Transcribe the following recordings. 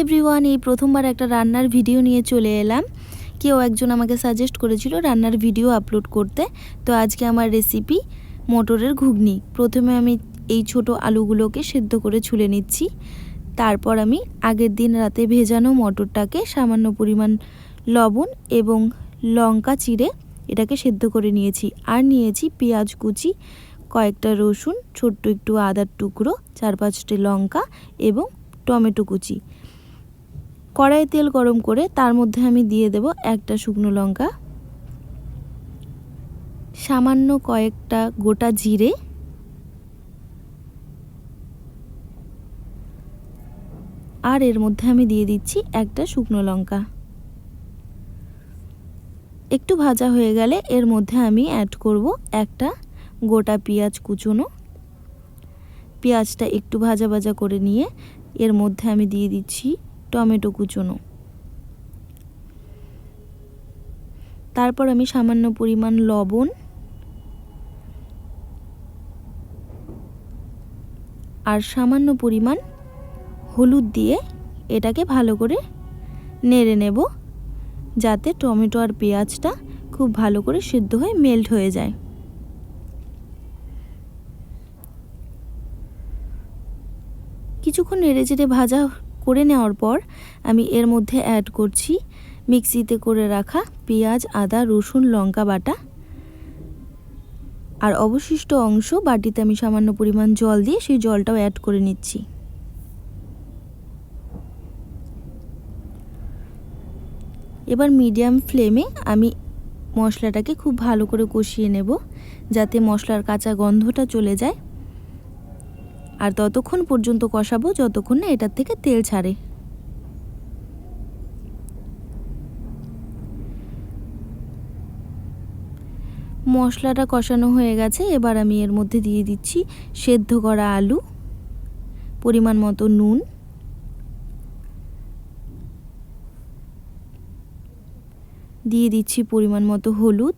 Everyone এই প্রথমবার একটা রান্নার ভিডিও নিয়ে চলে এলাম। কেউ একজন আমাকে সাজেস্ট করেছিল রান্নার ভিডিও আপলোড করতে। তো আজকে আমার রেসিপি মটরের ঘুগনি। প্রথমে আমি এই ছোট আলুগুলোকে সেদ্ধ করে ছুলে নিচ্ছি। তারপর আমি আগের দিন রাতে ভেজানো মটরটাকে সামান্য পরিমাণ লবণ এবং লঙ্কা চিড়ে এটাকে সেদ্ধ করে নিয়েছি। আর নিয়েছি পেঁয়াজ কুচি, কয়েকটা রসুন, ছোট্ট একটু আদার টুকরো, চার পাঁচটি লঙ্কা এবং টমেটো কুচি। কড়াই তেল গরম করে তার মধ্যে আমি দিয়ে দেব একটা শুকনো লঙ্কা, সামান্য কয়েকটা গোটা জিরে, আর এর মধ্যে আমি দিয়ে দিচ্ছি একটা শুকনো লঙ্কা। একটু ভাজা হয়ে গেলে এর মধ্যে আমি অ্যাড করব একটা গোটা পেঁয়াজ কুচোনো। পেঁয়াজটা একটু ভাজা ভাজা করে নিয়ে এর মধ্যে আমি দিয়ে দিচ্ছি টমেটো কুচোনো। তারপর আমি সামান্য পরিমাণ লবণ আর সামান্য পরিমাণ হলুদ দিয়ে এটাকে ভালো করে নেড়ে নেব, যাতে টমেটো আর পেঁয়াজটা খুব ভালো করে সিদ্ধ হয়ে মেল্ট হয়ে যায়। কিছুক্ষণ নেড়ে চেড়ে ভাজা করে নেওয়ার পর আমি এর মধ্যে অ্যাড করছি মিক্সিতে করে রাখা পেঁয়াজ, আদা, রসুন, লঙ্কা বাটা। আর অবশিষ্ট অংশ বাটিতে আমি সামান্য পরিমাণ জল দিয়ে সেই জলটাও অ্যাড করে নিচ্ছি। এবার মিডিয়াম ফ্লেমে আমি মশলাটাকে খুব ভালো করে কষিয়ে নেব, যাতে মশলার কাঁচা গন্ধটা চলে যায়। আর ততক্ষণ পর্যন্ত কষাবো যতক্ষণ না এটার থেকে তেল ছাড়ে। মশলাটা কষানো হয়ে গেছে, এবার আমি এর মধ্যে দিয়ে দিচ্ছি সেদ্ধ করা আলু, পরিমাণ মতো নুন। দিয়ে দিচ্ছি পরিমাণ মতো হলুদ।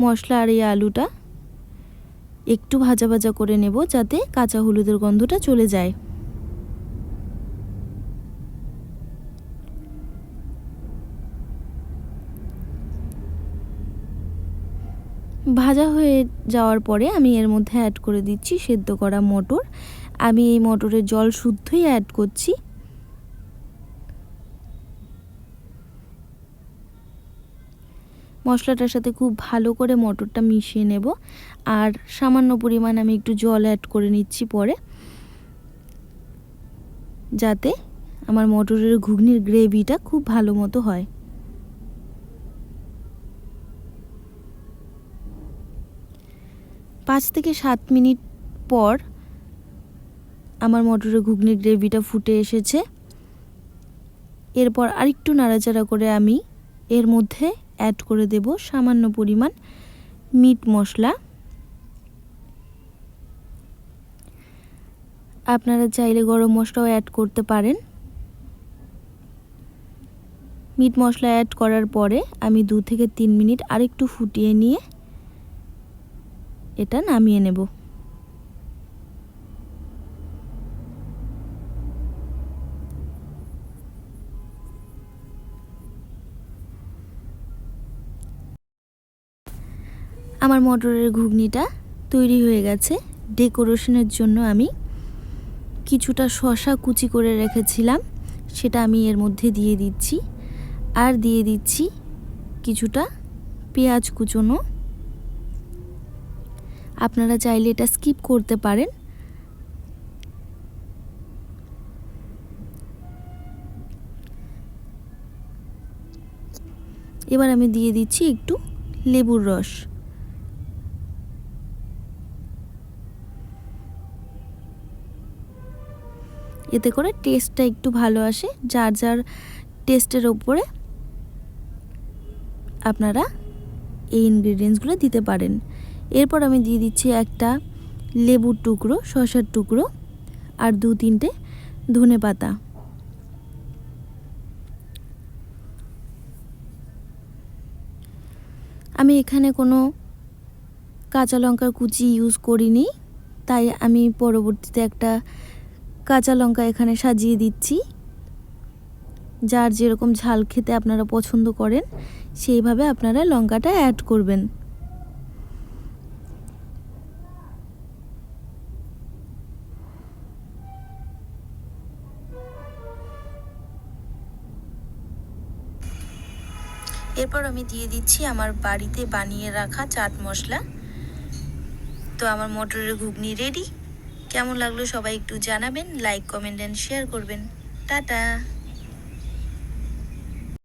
মশলা আর এই আলুটা একটু ভাজা ভাজা করে নেব যাতে কাঁচা হলুদের গন্ধটা চলে যায়। ভাজা হয়ে যাওয়ার পরে আমি এর মধ্যে অ্যাড করে দিচ্ছি সেদ্ধ করা মটর। আমি এই মটরের জল শুদ্ধই অ্যাড করছি। মশলাটার সাথে খুব ভালো করে মটরটা মিশিয়ে নেব। আর সামান্য পরিমাণ আমি একটু জল অ্যাড করে নিচ্ছি পরে। যাতে আমার মটরের ঘুগনির গ্রেভিটা খুব ভালো মতো হয়। পাঁচ থেকে সাত মিনিট পর আমার মটরের ঘুগনির গ্রেভিটা ফুটে এসেছে। এরপর আরেকটু নাড়াচাড়া করে আমি এর মধ্যে অ্যাড করে দেব সামান্য পরিমাণ মিট মশলা। আপনারা চাইলে গরম মশলাও অ্যাড করতে পারেন। মিট মশলা অ্যাড করার পরে আমি দু থেকে তিন মিনিট আরেকটু ফুটিয়ে নিয়ে এটা নামিয়ে নেব। আমার মটরের ঘুগনিটা তৈরি হয়ে গেছে। ডেকোরেশনের জন্য আমি কিছুটা শশা কুচি করে রেখেছিলাম, সেটা আমি এর মধ্যে দিয়ে দিচ্ছি। আর দিয়ে দিচ্ছি কিছুটা পেঁয়াজ কুচোনো। আপনারা চাইলে এটা স্কিপ করতে পারেন। এবার আমি দিয়ে দিচ্ছি একটু লেবুর রস। এতে করে টেস্টটা একটু ভালো আসে। যার যার টেস্টের ওপরে আপনারা এই ইনগ্রিডিয়েন্টসগুলো দিতে পারেন। এরপর আমি দিয়ে দিচ্ছি একটা লেবুর টুকরো শশার টুকরো আর দু তিনটে ধনে পাতা। আমি এখানে কোনো কাঁচা লঙ্কার কুচি ইউজ করিনি, তাই আমি পরবর্তীতে একটা কাঁচা লঙ্কা এখানে সাজিয়ে দিচ্ছি। যার যেরকম ঝাল খেতে আপনারা পছন্দ করেন, সেইভাবে আপনারা লঙ্কাটা অ্যাড করবেন। এরপর আমি দিয়ে দিচ্ছি আমার বাড়িতে বানিয়ে রাখা চাট মশলা। তো আমার মটরের ঘুগনি রেডি কেমন লাগল সবাই একটু জানাবেন লাইক কমেন্ট অ্যান্ড শেয়ার করবেন। টাটা!